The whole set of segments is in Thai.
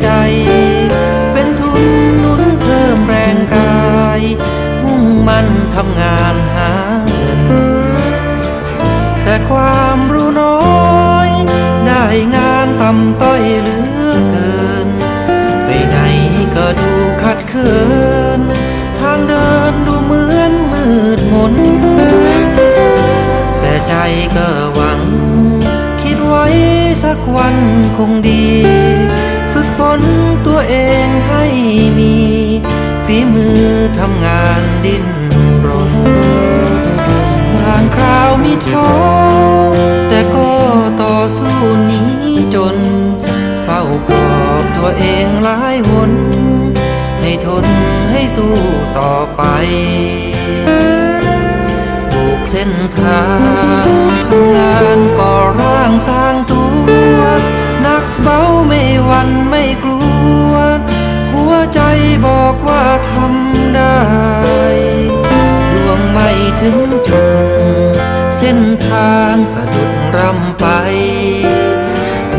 ใจ เป็นทุนนุนเพิ่มแรงกาย มุ่งมั่นทำงานหาเงิน แต่ความรู้น้อย ได้งานต่ำต้อยเหลือเกิน ไปไหนก็ดูขัดเคิน ทางเดินดูเหมือนมืดมน แต่ใจก็หวัง คิดไว้สักวันคงดี ฝึกฝนตัวเองให้มี ฝีมือทำงานดิ้นรนบางคราวมีท้อแต่ก็ต่อสู้หนี้จน เฝ้าปลอบตัวเองหลายหน ให้ทนให้สู้ต่อไปบุกเส้นทางทำงานก่อร่างสร้างตัว ไม่กลัว หัวใจบอกว่าทำได้ ดวงไม่ถึงจุด เส้นทางสะดุดรำไป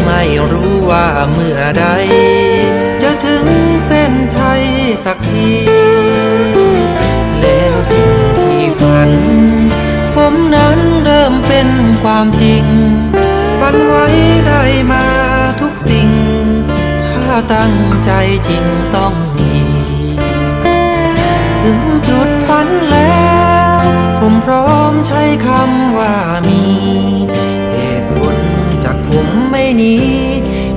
ไม่รู้ว่าเมื่อใด จะถึงเส้นชัยสักที แล้วสิ่งที่ฝัน ผมนั้นเริ่มเป็นความจริง ฝันไว้ได้มา ตั้งใจจริงต้องมีถึงจุดฝันแล้ว ผมพร้อมใช้คำว่ามี เหตุผลจากผมไม่หนี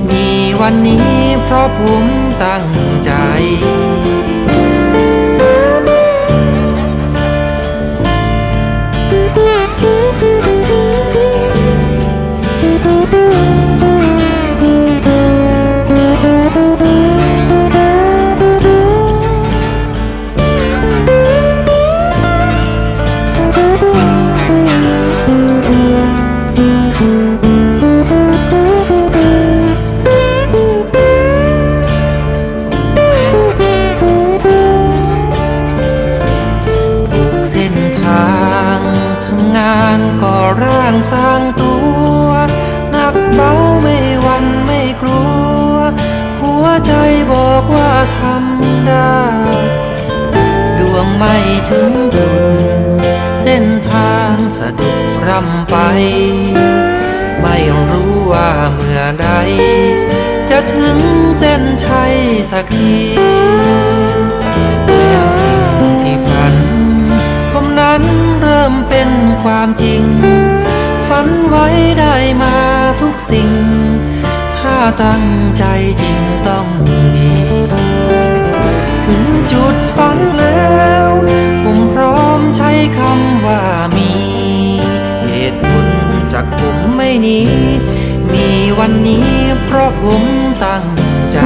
มีวันนี้เพราะผมตั้งใจ เส้นทางทำงานก่อร่างสร้างตัวหนักเบาไม่วันไม่กลัว หัวใจบอกว่าทำได้ ดวงไม่ถึงจุดเส้นทางสะดุดรำไป ไม่รู้ว่าเมื่อใด จะถึงเส้นชัยสักทีแล้ว ความจริง ฝันไว้ได้มาทุกสิ่ง ถ้าตั้งใจจริงต้องมีถึงจุดฝันแล้ว ผมพร้อมใช้คำว่ามี เหตุผลจากผมไม่หนีมีวันนี้เพราะผมตั้งใจ